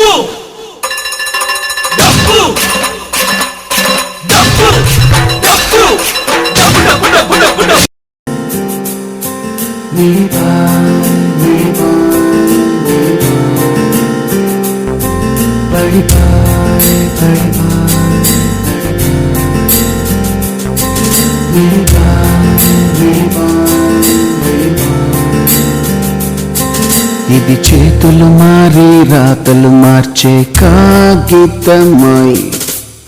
డబ్బు డబ్బు డబ్బు డబ్బు డబ్బు డబ్బు డబ్బు డబ్బు డబ్బు ఇది చేతులు మారి రాతలు మార్చే కాగితమై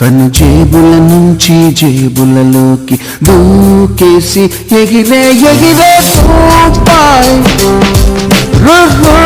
తను జేబుల నుంచి జేబులలోకి దూకేసి ఎగిరే ఎగిరే రూపాయి.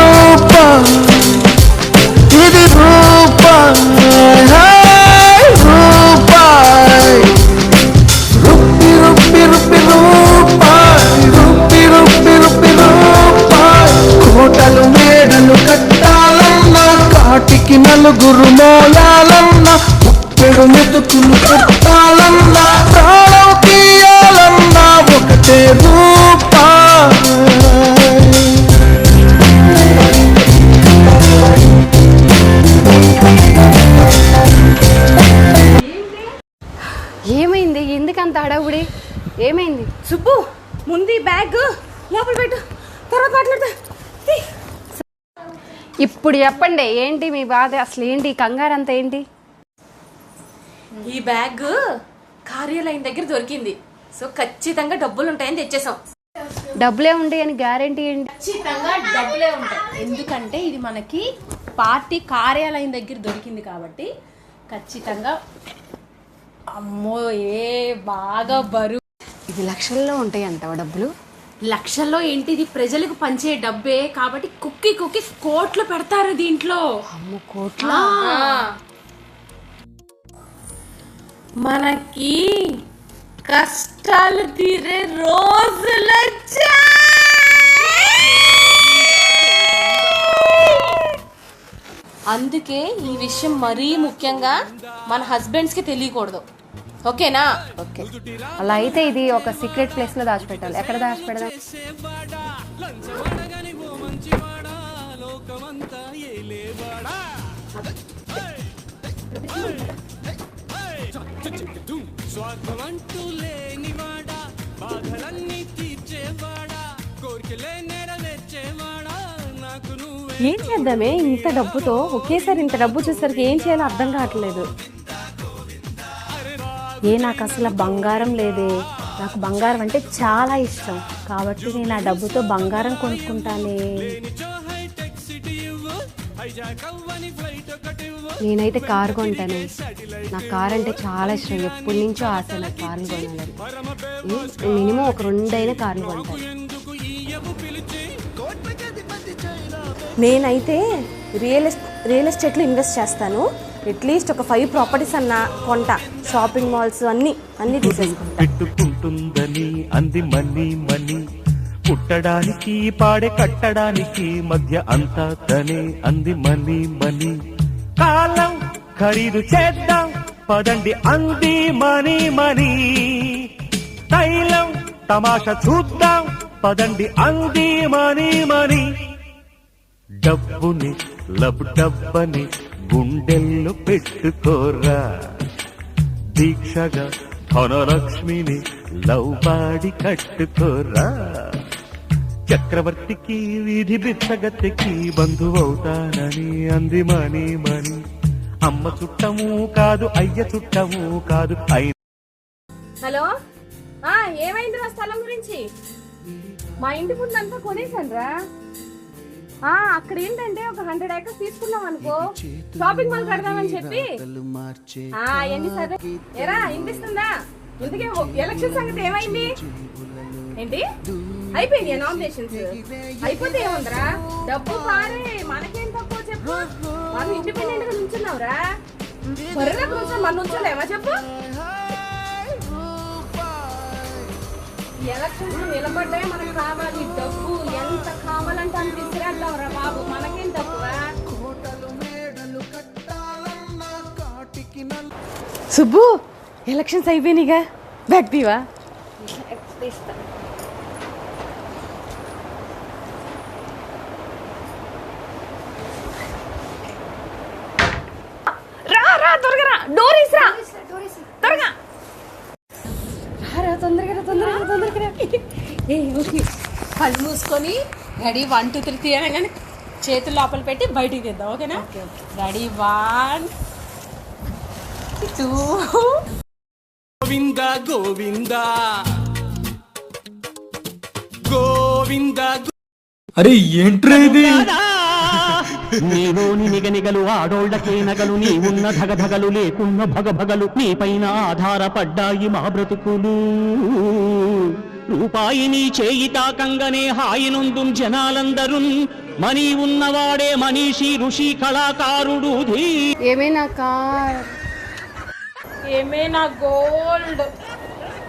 కాటికి నలుగురు మోయాలన్న ముప్పెడు మెతుకులు పెట్టాలన్న ప్రాణం తీయాలన్న ఒకటే రూపాయి ఏమైంది? ఎందుకు అంత హడావుడి? ఏమైంది? సుబ్బు ముందు బ్యాగ్ లోపల పెట్టు. తర్వాత మాట్లాడతా. తీ. ఇప్పుడు చెప్పండి ఏంటి మీ బాధ? అసలు ఏంటి? కంగారు అంత ఏంటి? ఈ బ్యాగ్ కార్యాలయం దగ్గర దొరికింది. సో ఖచ్చితంగా డబ్బులు ఉంటాయని తెచ్చేసాం డబ్బులే ఉంటాయి అని గ్యారంటీ ఏంటి? ఖచ్చితంగా డబ్బులే ఉంటాయి. ఎందుకంటే ఇది మనకి పార్టీ కార్యాలయం దగ్గర దొరికింది కాబట్టి ఖచ్చితంగా అమ్మో ఏ బాగా బరువు. ఇది లక్షల్లో ఉంటాయి అంటావా డబ్బులు? లక్షల్లో ఏంటిది? ప్రజలకు పంచే డబ్బే కాబట్టి కుక్కి కుక్కి కోట్లు పెడతారు దీంట్లో. అమ్ము కోట్ల. మనకి కష్టాలు తీరే రోజులు అందుకే ఈ విషయం మరీ ముఖ్యంగా మన హస్బెండ్స్కి తెలియకూడదు. ఓకేనా? ఓకే. అలా అయితే ఇది ఒక సీక్రెట్ ప్లేస్లో దాచిపెట్టాలి. ఎక్కడ దాచిపెడదాం? స్వార్థమంటూ లేనివాడా బాధలన్నీ తీర్చేవాడా కోరికలే నెరవేర్చేవాడా నాకు నువ్వే ఏం చేద్దామే? ఇంత డబ్బుతో ఒకేసారి ఇంత డబ్బు చూసరికి ఏం చేయాలో అర్థం కావట్లేదు. ఏ నాకు అసలు బంగారం లేదే. నాకు బంగారం అంటే చాలా ఇష్టం. కాబట్టి నేను ఆ డబ్బుతో బంగారం కొనుక్కుంటానే. నేనైతే కారు కొంటాను. నాకు కార్ అంటే చాలా ఇష్టం. ఎప్పటి నుంచో ఆశ నాకు కార్లు కొనాలని. మినిమం ఒక రెండైనా కార్లు కొంటాను. నేనైతే రియల్ రియల్ ఎస్టేట్లో ఇన్వెస్ట్ చేస్తాను. అట్లీస్ట్ ఒక ఫైవ్ ప్రాపర్టీస్ అన్న కొంట. షాపింగ్ మాల్స్ అన్నీ అన్ని తీసేసుకుంటా. పెట్టుకుంటుందని అంది మనీ మనీ. పుట్టడానికి పాడే కట్టడానికి మధ్య అంతా తనే అంది మనీ మనీ. కాలం ఖరీదు చేద్దాం పదండి అంది మనీ మనీ. తైలం తమాషా చూద్దాం పదండి అంది మనీ మనీ. డబ్బుని లబ్ డబ్బని గుండెల్లో పెట్టుకోరా. దీక్షగా ధనలక్ష్మిని లవ్ బాడి కట్టుకోరా. చక్రవర్తికి వీధి బిచ్చగతికి బంధువవుతానని అంది మణి మణి. అమ్మ చుట్టము కాదు అయ్య చుట్టము కాదు హలో? ఏమైంది నా స్థలం గురించి? మా ఇంటి ముందంతా కొనేసాను రా అక్కడ ఏంటంటే ఒక హండ్రెడ్ ఏకర్స్ తీసుకున్నాం అనుకో షాపింగ్ మాల్ కడదామని చెప్పి. ఎన్ని సరే. ఎరా వినిపిస్తుందా? ఇందుకే ఎలక్షన్ సంగతి ఏమైంది? ఏంటి? అయిపోయింది నామినేషన్స్ అయిపోతే ఏముందిరా? డబ్బు పారే మనకేం తక్కువ చెప్పు. మనం ఇండిపెండెంట్గా నుంచున్నావురా. మన నుంచోలేమా చెప్పు? ఎలక్షన్స్ నిలబడ్డాయి మనకు కావాలి డబ్బు ఎంత కావాలంటే అంత విసిరేద్దాంరా బాబు. మనకేం తక్కువ సుబ్బు ఎలక్షన్స్ అయిపోయినాయిగా బ్యాక్ తీవా? డోర్ ఇస్రా తొందరగా రా, తొందరగా రా, తొందరగా రా. ఏ ఓకే. కళ్ళు మూసుకొని రెడీ వన్ టూ త్రీ తీయగానే చేతులు లోపల పెట్టి బయటికి తీద్దాం ఓకేనా? Ready one two. Govinda Govinda. Govinda అరే ఏంట్రా ఇది? నీలోని నిగనిగలు ఆడోళ్ళకే నగలు నీ ఉన్న ధగధగలు లేకున్న భగభగలు నీ పైన ఆధారపడ్డాయి మా బ్రతుకులు. రూపాయి నీ చేయి తాకంగానే హాయినుందు జనాలందరూ మనీ ఉన్నవాడే మనీషి ఋషి కళాకారుడు ఏమైనా కార్? ఏమైనా గోల్డ్?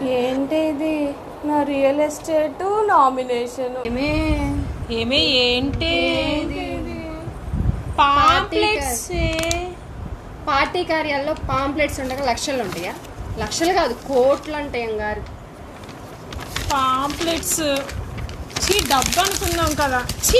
ఏంటి ఇది? నా రియల్ ఎస్టేట్ నామినేషన్. ఏమే? ఏమే ఏంటి? పాంప్లెట్స్. పార్టీ కార్యాల్లో పాంప్లెట్స్ ఉండగా లక్షలు ఉంటాయా? లక్షలు కాదు కోట్లు ఉంటాయి అంగారు. పాంప్లెట్స్. చీ డబ్బు అనుకున్నాం కదా. చీ